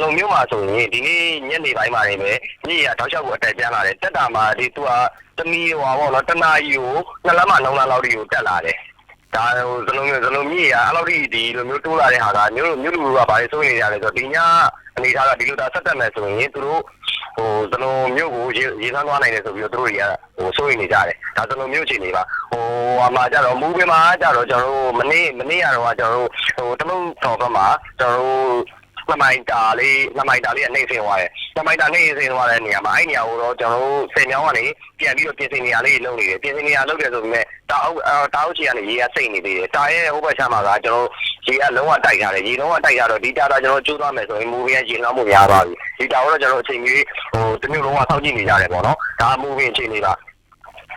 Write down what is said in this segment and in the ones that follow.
လုံမျိုးမှာဆိုရင်ဒီနေ့ညနေပိုင်းမှာနေပဲညရတောက်လျှောက်ကိုအတက်ကျန်းလာတယ်တက်တာမှာဒီသူကတမီဟွာပေါ့နော်တနာကြီးကိုနှစ်လမ်းမှနှောင်းလမ်းလောက်ဒီကိုတက်လာတယ်ဒါဟိုဇလုံးမျိုးဇလုံးမြည်ရအဲ့လောက်ဒီဒီလိုမျိုးတိုးလာတဲ့ဟာကမျိုးမျိုးလူကဘာလို့စိုးနေကြလဲဆိုတော့ဒီညအနေထားကဒီလိုသာဆက်တက်မယ်ဆိုရင်သူတို့ဟိုဇလုံးမျိုးကိုရေရေဆန်းသွားနိုင်တယ်ဆိုပြီးတော့သူတို့တွေကဟိုစိုးနေကြတယ်ဒါဇလုံးမျိုးအခြေအနေပါဟိုအမှားကြတော့မူပင်မှာကြတော့ကျွန်တော်တို့မနေ့မနေ့ကတော့ကျွန်တော်တို့ဟိုတလုံးတော်ဘက်မှာကျွန်တော်တို့ နမိုင်တာလေးနမိုင်တာလေးကနေဆင်းသွားတယ်။နမိုင်တာနေဆင်းသွားတဲ့နေရာမှာအဲ့နေရာကိုတော့ကျွန်တော်တို့ဆယ်မြောင်းကနေပြန်ပြီးတော့ပြင်ဆင်နေရာလေးလုပ်နေတယ်။ပြင်ဆင်နေရာလုပ်တယ်ဆိုပေမဲ့တာအုပ်တာအုပ်ချီကနေရေကစိတ်နေသေးတယ်။တာရဲ့ဟိုဘက်ချမ်းမှာကကျွန်တော်ရေကလုံးဝတိုက်ထားတယ်။ရေလုံးဝတိုက်ထားတော့ဒီတာတာကျွန်တော်ကျိုးသွားမယ်ဆိုရင်မူဗီရဲ့ရေနှောင်းမှုများသွားပြီ။ဒီတာကိုတော့ကျွန်တော်အချိန်ကြီးဟိုတမျိုးလုံးဝစောင့်ကြည့်နေကြတယ်ပေါ့နော်။ဒါမူဗီအချိန်လေးပါ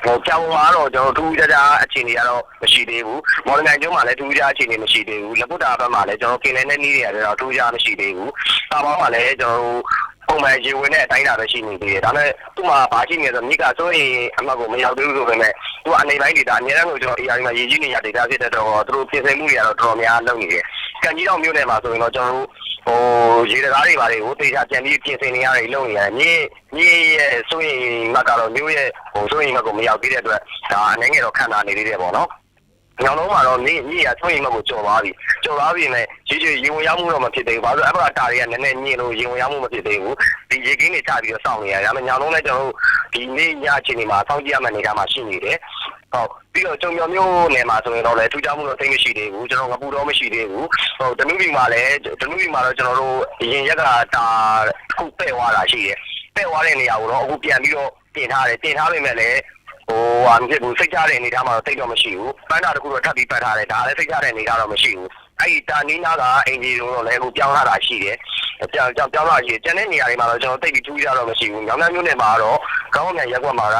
ဟိုကြောင်မှာတော့ကျွန်တော်ထူးခြားခြား အခြေအနေကတော့ မရှိသေးဘူး။မော်ဒန်ကျွန်းမှာလည်း ထူးခြား အခြေအနေ မရှိသေးဘူး။လက်ပုတ်တာဘက်မှာလည်းကျွန်တော်ကင်းလဲနဲ့ နီးနေရတယ်တော့ထူးခြား မရှိသေးဘူး။တာပေါင်းမှာလည်းကျွန်တော်ပုံမှန်ရေဝင်တဲ့ အတိုင်းတာပဲ ရှိနေသေးတယ်။ဒါပေမဲ့ သူ့မှာ ဘာရှိနေလဲဆိုမြစ်ကဆိုရင်အမှတ်ကို မရောက်သေးဘူး ဆိုပေမဲ့သူက အနေပိုင်းဒေတာအများအားဖြင့်ကျွန်တော် AI မှာ ရေကြီးနေရဒေတာဖြစ်တဲ့တော့သူတို့ ပြင်ဆင်မှုတွေကတော့ တော်တော်များလုပ်နေတယ်။ ကန်ကြီးတော်မြို့နယ်မှာဆိုရင်တော့ကျွန်တော်ဟိုရေတကားတွေပါလေဟိုတေချာပြန်ပြီးပြင်ဆင်နေရတယ်လုပ်နေရတယ်မြေမြေရဲ့ဆိုရင်မကတော့မျိုးရဲ့ဟိုဆိုရင်မကိုမရောက်သေးတဲ့အတွက်ဒါအနေငယ်တော့ခံတာနေသေးတယ်ပေါ့နော်ညောင်လုံးမှာတော့နေမြေရဆိုရင်မကိုကြော်သွားပြီကြော်သွားပြီနဲ့ရေရေရေဝင်ရောက်မှုတော့မဖြစ်သေးဘူးဘာလို့အဲ့ဘက်တာတွေကနည်းနည်းညင်လို့ရေဝင်ရောက်မှုမဖြစ်သေးဘူးဒီရေကင်းတွေချပြီးတော့စောင့်နေရတယ်ဒါပေမဲ့ညောင်လုံးလည်းကျွန်တော်တို့ဒီနေ့ညအချိန်ဒီမှာစောင့်ကြည့်ရမယ့်အနေအထားမှာရှိနေတယ် ဟုတ်ပြီးတော့ကြုံမြော်မျိုးနယ်မှာဆိုရင်တော့လည်းထူးခြားမှုတော့သိမရှိသေးဘူးကျွန်တော်ငပူတော့မရှိသေးဘူးဟိုတနုပီမှာလည်းတနုပီမှာတော့ကျွန်တော်တို့အရင်ရက်ကတာခုပဲ့သွားတာရှိတယ်ပဲ့သွားတဲ့နေရာကိုတော့အခုပြန်ပြီးတော့ပြင်ထားတယ်ပြင်ထားပေမဲ့လည်းဟိုဟာမဖြစ်ဘူးစိတ်ချတဲ့အနေထားမှာတော့တိတ်တော့မရှိဘူးပန်းတာတခုတော့ထပ်ပြီးပတ်ထားတယ်ဒါလည်းစိတ်ချတဲ့အနေထားတော့မရှိဘူးအဲ့ဒီတာနီးနာကအင်ဂျီတို့တော့လည်းအခုပြောင်းလာတာရှိတယ်ပြောင်းပြောင်းပြောင်းလာရှိတယ်ကျန်တဲ့နေရာတွေမှာတော့ကျွန်တော်တိတ်ပြီးထူးခြားတော့မရှိဘူးညောင်နှမ်းမျိုးနယ်မှာတော့ကောင်းမြန်ရက်ကွက်မှာက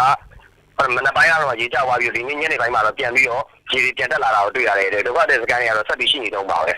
မနက်ပိုင်းကတော့ရေကျသွားပြီးဒီနေ့ညနေပိုင်းမှာတော့ပြန်ပြီးတော့ရေတွေပြန်တက်လာတာကိုတွေ့ရတယ်ဒုက္ခတဲ့စကန်တွေကတော့ဆက်ပြီးရှိနေတော့ပါပဲ